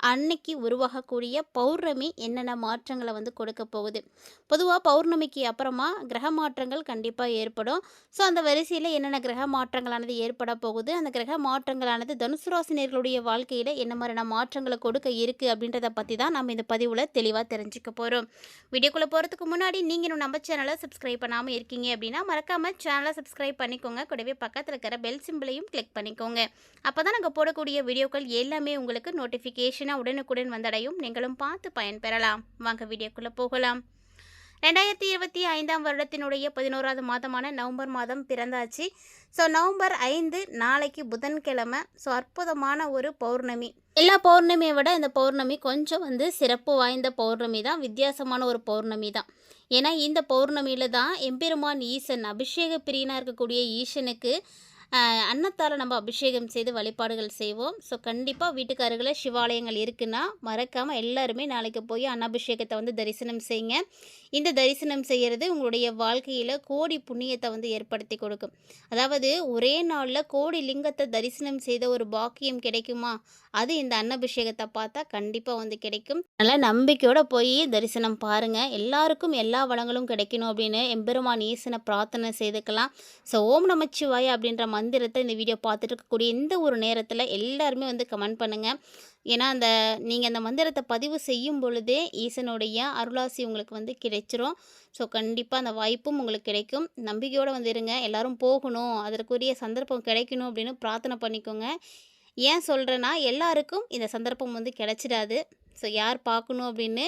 அன்னைக்கு உருவாகக்கூடிய பௌர்ணமி என்னென்ன மாற்றங்களை வந்து கொடுக்க போகுது? பொதுவாக பௌர்ணமிக்கு அப்புறமா கிரக மாற்றங்கள் கண்டிப்பாக ஏற்படும். ஸோ அந்த வரிசையில் என்னென்ன கிரக மாற்றங்களானது ஏற்பட போகுது? அந்த கிரக மாற்றங்களானது தனுசு ராசினியர்களுடைய வாழ்க்கையில் என்ன மாதிரியான மாற்றங்களை கொடுக்க இருக்குது அப்படின்றத பற்றி தான் நம்ம இந்த பதிவில் தெளிவாக தெரிஞ்சுக்க போகிறோம் வீடியோக்குள்ளே போகிறதுக்கு முன்னாடி நீங்கள் இன்னும் நம்ம சேனலை சப்ஸ்கிரைப் பண்ணாமல் இருக்கீங்க அப்படின்னா மறக்காமல் சேனலை சப்ஸ்கிரைப் பண்ணிக்கோங்க. கூடவே பக்கத்தில் இருக்கிற பெல் சிம்பிளையும் கிளிக் பண்ணிக்கோங்க. அப்போ தான் நாங்கள் போடக்கூடிய வீடியோக்கள் எல்லாமே உங்களுக்கு நோட்டிஃபிகேஷன் நோட்டிஃபிகேஷனாக உடனுக்குடன் வந்தடையும். நீங்களும் பார்த்து பயன்பெறலாம். வாங்க வீடியோக்குள்ளே போகலாம். ரெண்டாயிரத்தி இருபத்தி ஐந்தாம் வருடத்தினுடைய பதினோராவது மாதமான நவம்பர் மாதம் பிறந்தாச்சு. ஸோ நவம்பர் ஐந்து நாளைக்கு புதன்கிழமை. ஸோ அற்புதமான ஒரு பௌர்ணமி. எல்லா பௌர்ணமியை விட இந்த பௌர்ணமி கொஞ்சம் வந்து சிறப்பு வாய்ந்த பௌர்ணமி தான். வித்தியாசமான ஒரு பௌர்ணமி தான். ஏன்னா இந்த பௌர்ணமியில் தான் எம்பெருமான் ஈசன் அபிஷேக பிரியனாக இருக்கக்கூடிய ஈசனுக்கு அன்னத்தால் நம்ம அபிஷேகம் செய்து வழிபாடுகள் செய்வோம். ஸோ கண்டிப்பாக வீட்டுக்காரர்கள சிவாலயங்கள் இருக்குன்னா மறக்காமல் எல்லாருமே நாளைக்கு போய் அன்னாபிஷேகத்தை வந்து தரிசனம் செய்யுங்க. இந்த தரிசனம் செய்கிறது உங்களுடைய வாழ்க்கையில் கோடி புண்ணியத்தை வந்து ஏற்படுத்தி கொடுக்கும். அதாவது ஒரே நாளில் கோடி லிங்கத்தை தரிசனம் செய்த ஒரு பாக்கியம் கிடைக்குமா? அது இந்த அன்னபிஷேகத்தை பார்த்தா கண்டிப்பாக வந்து கிடைக்கும். நல்லா நம்பிக்கையோட போய் தரிசனம் பாருங்கள் எல்லாருக்கும் எல்லா வளங்களும் கிடைக்கணும் அப்படின்னு எம்பெருமான் ஈசனை பிரார்த்தனை செய்துக்கலாம். ஸோ ஓம் நமச்சிவாய அப்படின்ற மந்திரத்தை இந்த வீடியோ பார்த்துட்டு இருக்கக்கூடிய இந்த ஒரு நேரத்தில் எல்லாருமே வந்து கமெண்ட் பண்ணுங்கள் ஏன்னா அந்த நீங்கள் அந்த மந்திரத்தை பதிவு செய்யும் பொழுதே ஈசனுடைய அருளாசி உங்களுக்கு வந்து கிடைச்சிரும். ஸோ கண்டிப்பாக அந்த வாய்ப்பும் உங்களுக்கு கிடைக்கும். நம்பிக்கையோடு வந்து இருங்க. போகணும். அதற்குரிய சந்தர்ப்பம் கிடைக்கணும் அப்படின்னு பிரார்த்தனை பண்ணிக்கோங்க. ஏன் சொல்கிறேன்னா எல்லாருக்கும் இந்த சந்தர்ப்பம் வந்து கிடைச்சிடாது. ஸோ யார் பார்க்கணும் அப்படின்னு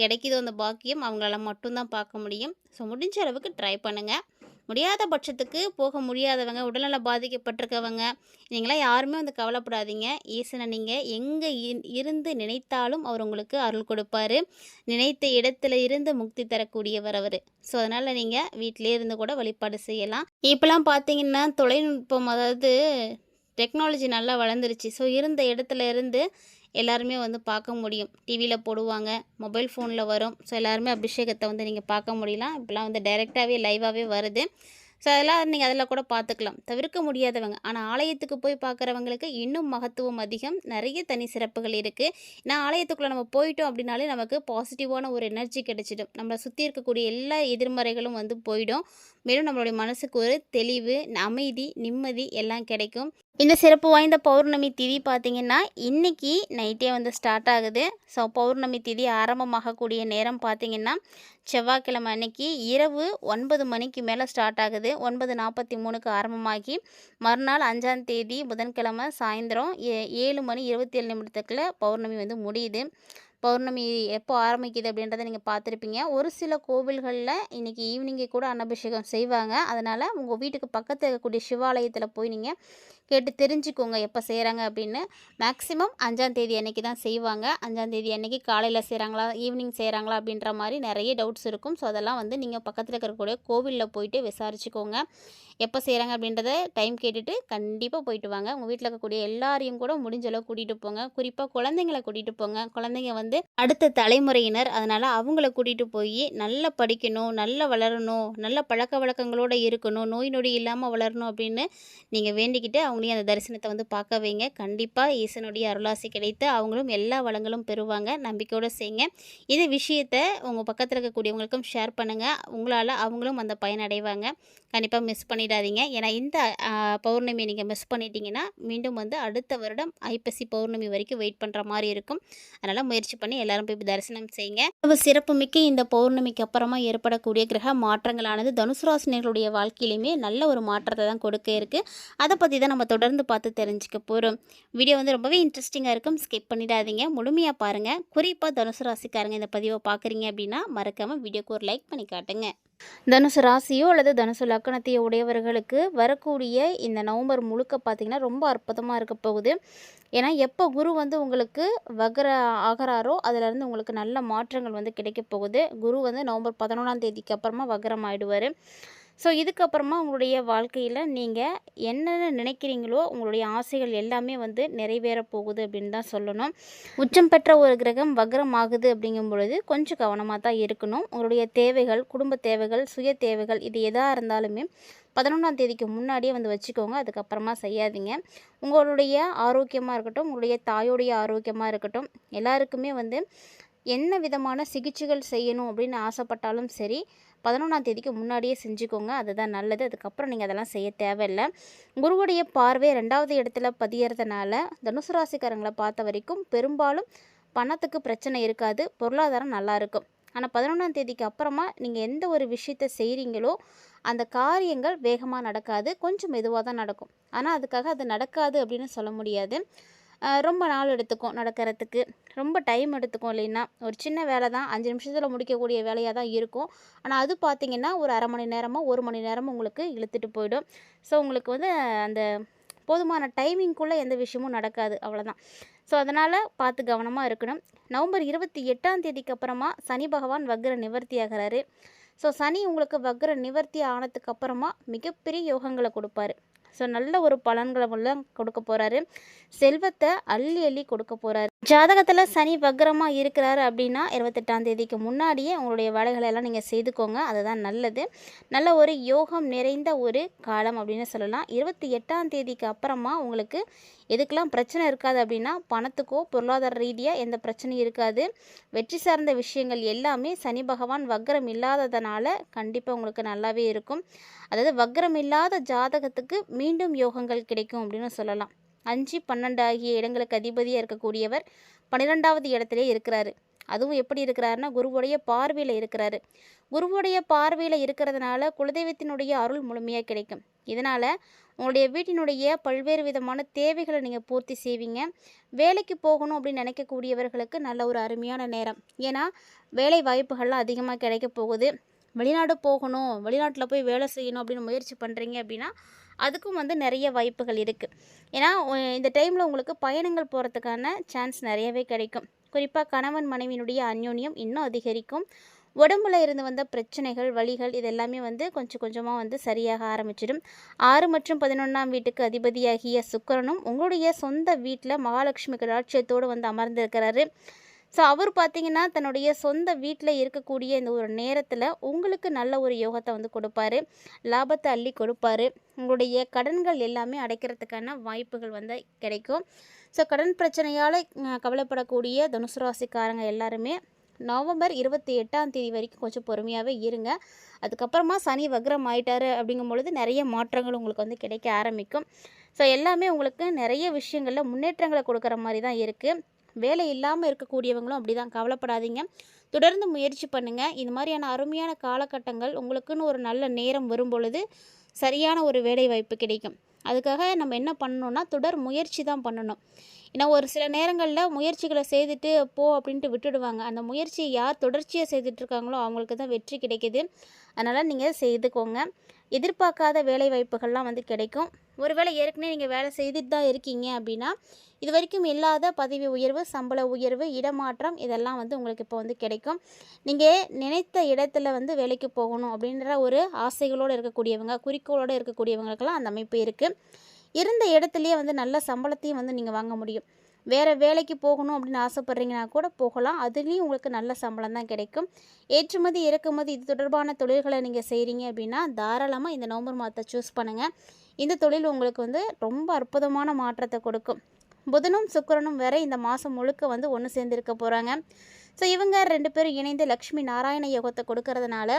கிடைக்குதோ அந்த பாக்கியம் அவங்களால மட்டும்தான் பார்க்க முடியும். ஸோ முடிஞ்ச அளவுக்கு ட்ரை பண்ணுங்கள் முடியாத பட்சத்துக்கு போக முடியாதவங்க உடல்நலம் பாதிக்கப்பட்டிருக்கவங்க நீங்களாம் யாருமே வந்து கவலைப்படாதீங்க. ஈசனை நீங்கள் எங்கே இருந்து நினைத்தாலும் அவர் உங்களுக்கு அருள் கொடுப்பாரு. நினைத்த இடத்துல இருந்து முக்தி தரக்கூடியவர் அவர். ஸோ அதனால் நீங்கள் வீட்டிலே இருந்து கூட வழிபாடு செய்யலாம். இப்போலாம் பார்த்தீங்கன்னா தொழில்நுட்பம் அதாவது டெக்னாலஜி நல்லா வளர்ந்துருச்சு. ஸோ இருந்த இடத்துல இருந்து எல்லாருமே வந்து பார்க்க முடியும். டிவியில் போடுவாங்க மொபைல் ஃபோனில் வரும். ஸோ எல்லாருமே அபிஷேகத்தை வந்து நீங்கள் பார்க்க முடியலாம். இப்போலாம் வந்து டைரெக்டாகவே லைவாகவே வருது. ஸோ அதெல்லாம் நீங்கள் அதில் கூட பார்த்துக்கலாம் தவிர்க்க முடியாதவங்க. ஆனால் ஆலயத்துக்கு போய் பார்க்குறவங்களுக்கு இன்னும் மகத்துவம் அதிகம். நிறைய தனி சிறப்புகள் இருக்குது ஏன்னா ஆலயத்துக்குள்ளே நம்ம போயிட்டோம் அப்படின்னாலே நமக்கு பாசிட்டிவான ஒரு எனர்ஜி கிடைச்சிடும். நம்மளை சுற்றி இருக்கக்கூடிய எல்லா எதிர்மறைகளும் வந்து போயிடும். மேலும் நம்மளுடைய மனசுக்கு ஒரு தெளிவு அமைதி நிம்மதி எல்லாம் கிடைக்கும். இந்த சிறப்பு வாய்ந்த பௌர்ணமி திதி பார்த்தீங்கன்னா இன்னைக்கு நைட்டே வந்து ஸ்டார்ட் ஆகுது. ஸோ பௌர்ணமி திதி ஆரம்பமாகக்கூடிய நேரம் பார்த்தீங்கன்னா செவ்வாய்க்கிழமை அன்னைக்கு இரவு ஒன்பது மணிக்கு மேலே ஸ்டார்ட் ஆகுது. ஒன்பது நாற்பத்தி மூணுக்கு ஆரம்பமாகி மறுநாள் அஞ்சாம் தேதி புதன்கிழமை சாயந்தரம் ஏ ஏழு மணி இருபத்தி ஏழு நிமிடத்துக்குள்ள பௌர்ணமி வந்து முடியுது. பௌர்ணமி எப்போ ஆரம்பிக்குது அப்படின்றத நீங்கள் பார்த்துருப்பீங்க. ஒரு சில கோவில்களில் இன்றைக்கி ஈவினிங்கே கூட அன்னபிஷேகம் செய்வாங்க. அதனால் உங்கள் வீட்டுக்கு பக்கத்தில் இருக்கக்கூடிய சிவாலயத்தில் போய் நீங்கள் கேட்டு தெரிஞ்சுக்கோங்க எப்போ செய்கிறாங்க அப்படின்னு. மேக்ஸிமம் அஞ்சாந்தேதி அன்னைக்கு தான் செய்வாங்க. அஞ்சாந்தேதி அன்னைக்கு காலையில் செய்கிறாங்களா ஈவினிங் செய்கிறாங்களா அப்படின்ற மாதிரி நிறைய டவுட்ஸ் இருக்கும். ஸோ அதெல்லாம் வந்து நீங்கள் பக்கத்தில் இருக்கக்கூடிய கோவிலில் போயிட்டு விசாரிச்சுக்கோங்க. எப்போ செய்கிறாங்க அப்படின்றத டைம் கேட்டுட்டு கண்டிப்பாக போயிட்டு வாங்க. உங்கள் வீட்டில் இருக்கக்கூடிய எல்லாரையும் கூட முடிஞ்சளவு கூட்டிகிட்டு போங்க. குறிப்பாக குழந்தைங்களை கூட்டிகிட்டு போங்க. குழந்தைங்க வந்து அடுத்த தலைமுறையினர். அதனால் அவங்கள கூட்டிகிட்டு போய் நல்லா படிக்கணும் நல்லா வளரணும் நல்ல பழக்க வழக்கங்களோடு இருக்கணும் நோய் நொடி இல்லாமல் வளரணும் அப்படின்னு நீங்கள் வேண்டிக்கிட்டு அவங்க அவங்களையும் அந்த தரிசனத்தை வந்து பார்க்க வைங்க. கண்டிப்பாக ஈசனுடைய அருளாசி கிடைத்து அவங்களும் எல்லா வளங்களும் பெறுவாங்க. நம்பிக்கையோடு செய்யுங்க இந்த விஷயத்தை உங்கள் பக்கத்தில் இருக்கக்கூடியவங்களுக்கும் ஷேர் பண்ணுங்கள் உங்களால் அவங்களும் அந்த பயனடைவாங்க கண்டிப்பாக மிஸ் பண்ணிடாதீங்க. ஏன்னா இந்த பௌர்ணமி நீங்கள் மிஸ் பண்ணிட்டீங்கன்னா மீண்டும் வந்து அடுத்த வருடம் ஐப்பசி பௌர்ணமி வரைக்கும் வெயிட் பண்ணுற மாதிரி இருக்கும். அதனால் முயற்சி பண்ணி எல்லாரும் போய் தரிசனம் செய்யுங்க. சிறப்புமிக்க இந்த பௌர்ணமிக்கு அப்புறமா ஏற்படக்கூடிய கிரக மாற்றங்களானது தனுசு ராசினியர்களுடைய வாழ்க்கையிலுமே நல்ல ஒரு மாற்றத்தை தான் கொடுக்க இருக்குது அதை பற்றி தான் நம்ம தொடர்ந்து பார்த்து தெரிஞ்சுக்க போகிறோம் வீடியோ வந்து ரொம்பவே இன்ட்ரெஸ்டிங்காக இருக்கும். ஸ்கிப் பண்ணிடாதீங்க. முழுமையாக பாருங்கள் குறிப்பாக தனுசு ராசிக்காரங்க இந்த பதிவை பார்க்குறீங்க அப்படின்னா மறக்காமல் வீடியோக்கு ஒரு லைக் பண்ணி காட்டுங்க. தனுசு ராசியோ அல்லது தனுசு லக்கணத்தையோ உடையவர்களுக்கு வரக்கூடிய இந்த நவம்பர் முழுக்க பார்த்திங்கன்னா ரொம்ப அற்புதமாக இருக்க போகுது. ஏன்னா எப்போ குரு வந்து உங்களுக்கு வக்ர ஆகிறாரோ அதிலிருந்து உங்களுக்கு நல்ல மாற்றங்கள் வந்து கிடைக்க போகுது. குரு வந்து நவம்பர் பதினொன்றாம் தேதிக்கு அப்புறமா வக்ரம் ஆகிடுவார் ஸோ இதுக்கப்புறமா உங்களுடைய வாழ்க்கையில் நீங்கள் என்னென்ன நினைக்கிறீங்களோ உங்களுடைய ஆசைகள் எல்லாமே வந்து நிறைவேற போகுது அப்படின்னு தான் சொல்லணும். உச்சம் பெற்ற ஒரு கிரகம் வக்ரம் ஆகுது அப்படிங்கும் பொழுது கொஞ்சம் கவனமாக தான் இருக்கணும். உங்களுடைய தேவைகள் குடும்ப தேவைகள் சுய தேவைகள் இது எதாக இருந்தாலுமே பதினொன்றாம் தேதிக்கு முன்னாடியே வந்து வச்சுக்கோங்க. அதுக்கப்புறமா செய்யாதீங்க. உங்களுடைய ஆரோக்கியமாக இருக்கட்டும் உங்களுடைய தாயோடைய ஆரோக்கியமாக இருக்கட்டும் எல்லாருக்குமே வந்து என்ன விதமான சிகிச்சைகள் செய்யணும் அப்படின்னு ஆசைப்பட்டாலும் சரி பதினொன்றாம் தேதிக்கு முன்னாடியே செஞ்சுக்கோங்க. அதுதான் நல்லது. அதுக்கப்புறம் நீங்கள் அதெல்லாம் செய்ய தேவையில்லை. குருவுடைய பார்வை ரெண்டாவது இடத்துல பதியறதுனால தனுசு ராசிக்காரங்களை பார்த்த வரைக்கும் பெரும்பாலும் பணத்துக்கு பிரச்சனை இருக்காது. பொருளாதாரம் நல்லாயிருக்கும் ஆனால் பதினொன்றாம் தேதிக்கு அப்புறமா நீங்கள் எந்த ஒரு விஷயத்தை செய்கிறீங்களோ அந்த காரியங்கள் வேகமாக நடக்காது. கொஞ்சம் மெதுவாக தான் நடக்கும். ஆனால் அதுக்காக அது நடக்காது அப்படின்னு சொல்ல முடியாது. ரொம்ப நாள் எடுத்துக்கும் நடக்கிறதுக்கு. ரொம்ப டைம் எடுத்துக்கும் இல்லைன்னா ஒரு சின்ன வேலை தான் அஞ்சு நிமிஷத்தில் முடிக்கக்கூடிய வேலையாக தான் இருக்கும். ஆனால் அது பார்த்திங்கன்னா ஒரு அரை மணி நேரமோ ஒரு மணி நேரமோ உங்களுக்கு இழுத்துட்டு போயிடும். ஸோ உங்களுக்கு வந்து அந்த போதுமான டைமிங்குள்ளே எந்த விஷயமும் நடக்காது அவ்வளோதான் ஸோ அதனால் பார்த்து கவனமாக இருக்கணும். நவம்பர் இருபத்தி எட்டாம் தேதிக்கு அப்புறமா சனி பகவான் வக்ர நிவர்த்தி ஆகிறாரு. ஸோ சனி உங்களுக்கு வக்ர நிவர்த்தி ஆனதுக்கு அப்புறமா மிகப்பெரிய யோகங்களை கொடுப்பாரு. ஸோ நல்ல ஒரு பலன்களை எல்லாம் கொடுக்க போகிறாரு செல்வத்தை அள்ளி அள்ளி கொடுக்க போகிறாரு ஜாதகத்தில் சனி வக்ரமாக இருக்கிறாரு அப்படின்னா இருபத்தெட்டாம் தேதிக்கு முன்னாடியே உங்களுடைய வேலைகளை எல்லாம் நீங்கள் செய்துக்கோங்க. அதுதான் நல்லது. நல்ல ஒரு யோகம் நிறைந்த ஒரு காலம் அப்படின்னு சொல்லலாம். இருபத்தி எட்டாம் தேதிக்கு அப்புறமா உங்களுக்கு எதுக்கெல்லாம் பிரச்சனை இருக்காது அப்படின்னா பணத்துக்கோ பொருளாதார ரீதியாக எந்த பிரச்சனையும் இருக்காது. வெற்றி சார்ந்த விஷயங்கள் எல்லாமே சனி பகவான் வக்ரம் இல்லாததுனால கண்டிப்பாக உங்களுக்கு நல்லாவே இருக்கும். அதாவது வக்ரம் இல்லாத ஜாதகத்துக்கு மீண்டும் யோகங்கள் கிடைக்கும் அப்படின்னு சொல்லலாம். அஞ்சு பன்னெண்டு ஆகிய இடங்களுக்கு அதிபதியாக இருக்கக்கூடியவர் பன்னிரெண்டாவது இடத்துல இருக்கிறாரு. அதுவும் எப்படி இருக்கிறாருன்னா குருவுடைய பார்வையில் இருக்கிறாரு. குருவுடைய பார்வையில் இருக்கிறதுனால குலதெய்வத்தினுடைய அருள் முழுமையாக கிடைக்கும். இதனால் உங்களுடைய வீட்டினுடைய பல்வேறு விதமான தேவைகளை நீங்கள் பூர்த்தி செய்வீங்க. வேலைக்கு போகணும் அப்படின்னு நினைக்கக்கூடியவர்களுக்கு நல்ல ஒரு அருமையான நேரம். ஏன்னா வேலை வாய்ப்புகள்லாம் அதிகமாக கிடைக்க போகுது. வெளிநாடு போகணும் வெளிநாட்டில் போய் வேலை செய்யணும் அப்படின்னு முயற்சி பண்ணுறீங்க அப்படின்னா அதுக்கும் வந்து நிறைய வாய்ப்புகள் இருக்குது ஏன்னா இந்த டைமில் உங்களுக்கு பயணங்கள் போகிறதுக்கான சான்ஸ் நிறையவே கிடைக்கும். குறிப்பாக கணவன் மனைவியினுடைய அந்யோன்யம் இன்னும் அதிகரிக்கும். உடம்புல இருந்து வந்த பிரச்சனைகள் வலிகள் இதெல்லாமே வந்து கொஞ்சம் கொஞ்சமாக வந்து சரியாக ஆரம்பிச்சிடும். ஆறு மற்றும் பதினொன்றாம் வீட்டுக்கு அதிபதியாகிய சுக்கரனும் உங்களுடைய சொந்த வீட்டில் மகாலட்சுமி கடாட்சியத்தோடு வந்து அமர்ந்திருக்கிறாரு. ஸோ அவர் பார்த்திங்கன்னா தன்னுடைய சொந்த வீட்டில் இருக்கக்கூடிய இந்த ஒரு நேரத்தில் உங்களுக்கு நல்ல ஒரு யோகத்தை வந்து கொடுப்பாரு. லாபத்தை அள்ளி கொடுப்பாரு. உங்களுடைய கடன்கள் எல்லாமே அடைக்கிறதுக்கான வாய்ப்புகள் வந்து கிடைக்கும். ஸோ கடன் பிரச்சனையால் கவலைப்படக்கூடிய தனுசு ராசிக்காரங்க எல்லாருமே நவம்பர் இருபத்தி எட்டாம் தேதி வரைக்கும் கொஞ்சம் பொறுமையாகவே இருங்க. அதுக்கப்புறமா சனி வக்ரம் ஆயிட்டாரு அப்படிங்கும் பொழுது நிறைய மாற்றங்கள் உங்களுக்கு வந்து கிடைக்க ஆரம்பிக்கும். ஸோ எல்லாமே உங்களுக்கு நிறைய விஷயங்களில் முன்னேற்றங்களை கொடுக்குற மாதிரி தான் இருக்குது வேலை இல்லாமல் இருக்கக்கூடியவங்களும் அப்படி தான் கவலைப்படாதீங்க. தொடர்ந்து முயற்சி பண்ணுங்கள் இது மாதிரியான அருமையான காலகட்டங்கள் உங்களுக்குன்னு ஒரு நல்ல நேரம் வரும் பொழுது சரியான ஒரு வேலை வாய்ப்பு கிடைக்கும். அதுக்காக நம்ம என்ன பண்ணணும்னா தொடர் முயற்சி தான் பண்ணணும். ஏன்னா ஒரு சில நேரங்களில் முயற்சிகளை செய்துட்டு போ அப்படின்ட்டு விட்டுடுவாங்க. அந்த முயற்சியை யார் தொடர்ச்சியாக செய்துட்டு இருக்காங்களோ அவங்களுக்கு தான் வெற்றி கிடைக்குது. அதனால் நீங்கள் செய்துக்கோங்க. எதிர்பார்க்காத வேலை வாய்ப்புகள்லாம் வந்து கிடைக்கும். ஒருவேளை ஏற்கனவே நீங்கள் வேலை செய்துட்டு தான் இருக்கீங்க அப்படின்னா இது வரைக்கும் இல்லாத பதவி உயர்வு சம்பள உயர்வு இடமாற்றம் இதெல்லாம் வந்து உங்களுக்கு இப்போ வந்து கிடைக்கும். நீங்கள் நினைத்த இடத்துல வந்து வேலைக்கு போகணும் அப்படின்ற ஒரு ஆசைகளோடு இருக்கக்கூடியவங்க குறிக்கோளோடு இருக்கக்கூடியவங்களுக்கெல்லாம் அந்த அமைப்பு இருக்குது இருந்த இடத்துலையே வந்து நல்ல சம்பளத்தையும் வந்து நீங்கள் வாங்க முடியும். வேறு வேலைக்கு போகணும் அப்படின்னு ஆசைப்பட்றீங்கன்னா கூட போகலாம். அதுலேயும் உங்களுக்கு நல்ல சம்பளம் தான் கிடைக்கும். ஏற்றுமதி இறக்குமதி இது தொடர்பான தொழில்களை நீங்கள் செய்கிறீங்க அப்படின்னா தாராளமாக இந்த நவம்பர் மாதத்தை சூஸ் பண்ணுங்கள் இந்த தொழில் உங்களுக்கு வந்து ரொம்ப அற்புதமான மாற்றத்தை கொடுக்கும். புதனும் சுக்கரனும் வேற இந்த மாதம் முழுக்க வந்து ஒன்று சேர்ந்துருக்க போகிறாங்க ஸோ இவங்க ரெண்டு பேரும் இணைந்து லக்ஷ்மி நாராயண யோகத்தை கொடுக்கறதுனால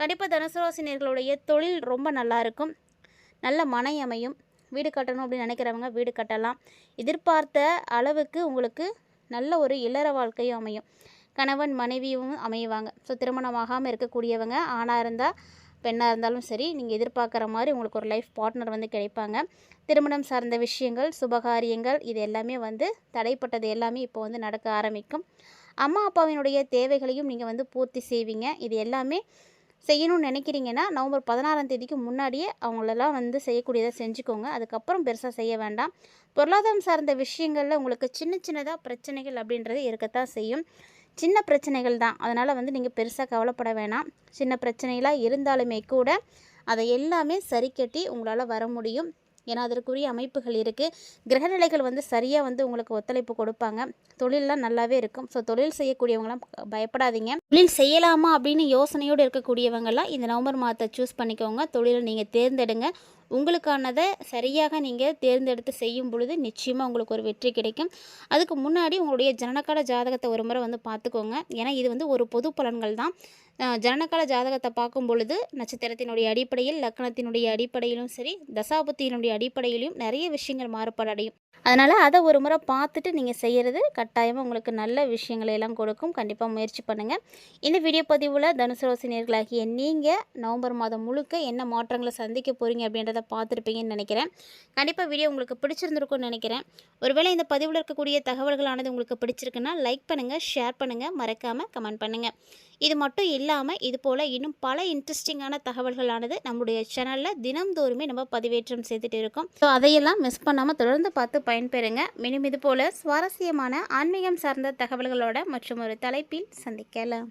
கண்டிப்பாக தனுசுராசினியர்களுடைய தொழில் ரொம்ப நல்லா இருக்கும். நல்ல மனை அமையும். வீடு கட்டணும் அப்படின்னு நினைக்கிறவங்க வீடு கட்டலாம். எதிர்பார்த்த அளவுக்கு உங்களுக்கு நல்ல ஒரு இல்லற வாழ்க்கையும் அமையும். கணவன் மனைவியும் அமைவாங்க. ஸோ திருமணமாகாமல் இருக்கக்கூடியவங்க ஆணாக இருந்தால் பெண்ணாக இருந்தாலும் சரி நீங்கள் எதிர்பார்க்குற மாதிரி உங்களுக்கு ஒரு லைஃப் பார்ட்னர் வந்து கிடைப்பாங்க. திருமணம் சார்ந்த விஷயங்கள் சுபகாரியங்கள் இது எல்லாமே வந்து தடைப்பட்டது எல்லாமே இப்போ வந்து நடக்க ஆரம்பிக்கும். அம்மா அப்பாவினுடைய தேவைகளையும் நீங்கள் வந்து பூர்த்தி செய்வீங்க. இது எல்லாமே செய்யணும்னு நினைக்கிறீங்கன்னா நவம்பர் பதினாறாம் தேதிக்கு முன்னாடியே அவங்களெல்லாம் வந்து செய்யக்கூடியதை செஞ்சுக்கோங்க. அதுக்கப்புறம் பெருசாக செய்ய வேண்டாம். பொருளாதாரம் சார்ந்த விஷயங்களில் உங்களுக்கு சின்ன சின்னதாக பிரச்சனைகள் அப்படின்றது இருக்கத்தான் செய்யும். சின்ன பிரச்சனைகள் தான். அதனால் வந்து நீங்கள் பெருசாக கவலைப்பட வேணாம். சின்ன பிரச்சனைகளாக இருந்தாலுமே கூட அதை எல்லாமே சரி கட்டி உங்களால் வர முடியும். ஏன்னா அதற்குரிய அமைப்புகள் இருக்குது கிரகநிலைகள் வந்து சரியாக வந்து உங்களுக்கு ஒத்துழைப்பு கொடுப்பாங்க. தொழிலெலாம் நல்லாவே இருக்கும். ஸோ தொழில் செய்யக்கூடியவங்களாம் பயப்படாதீங்க. தொழில் செய்யலாமா அப்படின்னு யோசனையோடு இருக்கக்கூடியவங்கெல்லாம் இந்த நவம்பர் மாதத்தை சூஸ் பண்ணிக்கோங்க. தொழிலை நீங்கள் தேர்ந்தெடுங்க. உங்களுக்கானதை சரியாக நீங்கள் தேர்ந்தெடுத்து செய்யும் பொழுது நிச்சயமாக உங்களுக்கு ஒரு வெற்றி கிடைக்கும். அதுக்கு முன்னாடி உங்களுடைய ஜனனக்கால ஜாதகத்தை ஒரு முறை வந்து பார்த்துக்கோங்க. ஏன்னா இது வந்து ஒரு பொது பலன்கள் தான். ஜனனக்கால ஜாதகத்தை பார்க்கும் பொழுது நட்சத்திரத்தினுடைய அடிப்படையில் லக்னத்தினுடைய அடிப்படையிலும் சரி தசாபுத்தியினுடைய அடிப்படையிலும் நிறைய விஷயங்கள் மாறுபாடு அடையும் அதனால் அதை ஒரு முறை பார்த்துட்டு நீங்கள் செய்கிறது கட்டாயமாக உங்களுக்கு நல்ல விஷயங்களை எல்லாம் கொடுக்கும். கண்டிப்பாக முயற்சி பண்ணுங்கள் இந்த வீடியோ பதிவில் தனுசு நீங்கள் நவம்பர் மாதம் முழுக்க என்ன மாற்றங்களை சந்திக்க போகிறீங்க அப்படின்றத பார்த்துருப்பீங்கன்னு நினைக்கிறேன். கண்டிப்பாக வீடியோ உங்களுக்கு பிடிச்சிருந்துருக்கும்னு நினைக்கிறேன். ஒருவேளை இந்த பதிவில் இருக்கக்கூடிய தகவல்களானது உங்களுக்கு பிடிச்சிருக்குன்னா லைக் பண்ணுங்கள் ஷேர் பண்ணுங்கள் மறக்காமல் கமெண்ட் பண்ணுங்கள் இது மட்டும் இல்லாமல் இது போல் இன்னும் பல இன்ட்ரெஸ்டிங்கான தகவல்களானது நம்முடைய சேனலில் தினம்தோறுமே நம்ம பதிவேற்றம் செய்துட்டு இருக்கோம். ஸோ அதையெல்லாம் மிஸ் பண்ணாமல் தொடர்ந்து பார்த்து பயன்பெறுங்க. மேலும் இதுபோல் சுவாரஸ்யமான ஆன்மீகம் சார்ந்த தகவல்களோட மற்றும் ஒரு தலைப்பில் சந்திக்கலாம்.